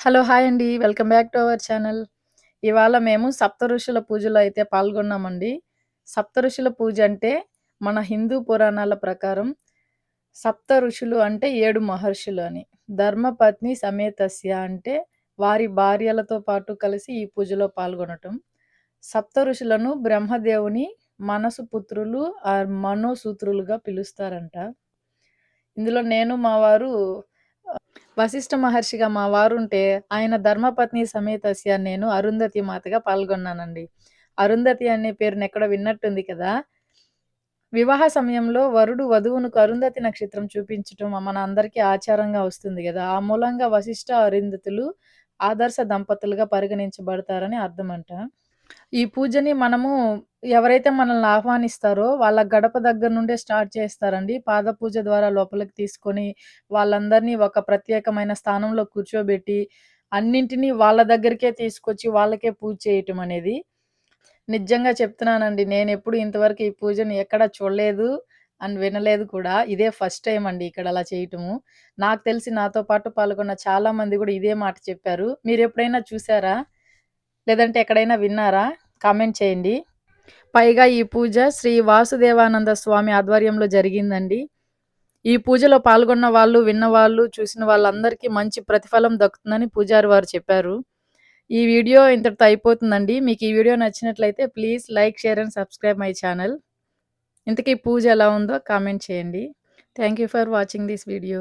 Hello! Hi అండి. Welcome back to our channel. ఇవాళ మేము సప్త ఋషుల పూజలో అయితే పాల్గొన్నామండి. సప్త ఋషుల పూజ అంటే మన హిందూ పురాణాల ప్రకారం సప్త ఋషులు అంటే ఏడు మహర్షులు అని. ధర్మపత్ని సమేతస్య అంటే వారి భార్యలతో పాటు కలిసి ఈ పూజలో పాల్గొనటం. సప్త ఋషులను బ్రహ్మదేవుని మనసు పుత్రులు ఆర్ మనోసూత్రులుగా పిలుస్తారంట. ఇందులో నేను మా వారు వశిష్ఠ మహర్షిగా మా వారుంటే, ఆయన ధర్మపత్ని సమేతస్య నేను అరుంధతి మాతగా పాల్గొన్నానండి. అరుంధతి అనే పేరునెక్కడో విన్నట్టుంది కదా! వివాహ సమయంలో వరుడు వధువును అరుంధతి నక్షత్రం చూపించటం మన అందరికీ ఆచారంగా వస్తుంది కదా ఆ మూలంగా వశిష్ఠ, అరుంధతులు ఆదర్శ దంపతులుగా పరిగణించబడతారని అర్థమంట. ఈ పూజని మనము ఎవరైతే మనల్ని ఆహ్వానిస్తారో వాళ్ళ గడప దగ్గర నుండే స్టార్ట్ చేస్తారండి. పాద పూజ ద్వారా లోపలికి తీసుకొని, వాళ్ళందరినీ ఒక ప్రత్యేకమైన స్థానంలో కూర్చోబెట్టి, అన్నింటిని వాళ్ళ దగ్గరికే తీసుకొచ్చి వాళ్ళకే పూజ చేయటం అనేది. నిజంగా చెప్తున్నానండి. నేను ఎప్పుడు ఇంతవరకు ఈ పూజని ఎక్కడ చూడలేదు అండ్ వినలేదు కూడా. ఇదే ఫస్ట్ టైం అండి ఇక్కడ అలా చేయటము. నాకు తెలిసి నాతో పాటు పాల్గొన్న చాలా మంది ఇదే మాట చెప్పారు. మీరు ఎప్పుడైనా చూసారా? లేదంటే ఎక్కడైనా విన్నారా? కామెంట్ చేయండి. పైగా ఈ పూజ శ్రీ వాసుదేవానంద స్వామి ఆధ్వర్యంలో జరిగిందండి. ఈ పూజలో పాల్గొన్న వాళ్ళు, విన్నవాళ్ళు, చూసిన వాళ్ళందరికీ మంచి ప్రతిఫలం దక్కుతుందని పూజారి వారు చెప్పారు. ఈ వీడియో ఇంతటితో అయిపోతుందండి. మీకు ఈ వీడియో నచ్చినట్లయితే please like, share and subscribe my channel. ఇంతకీ పూజ ఎలా ఉందో కామెంట్ చేయండి. Thank you for watching this video.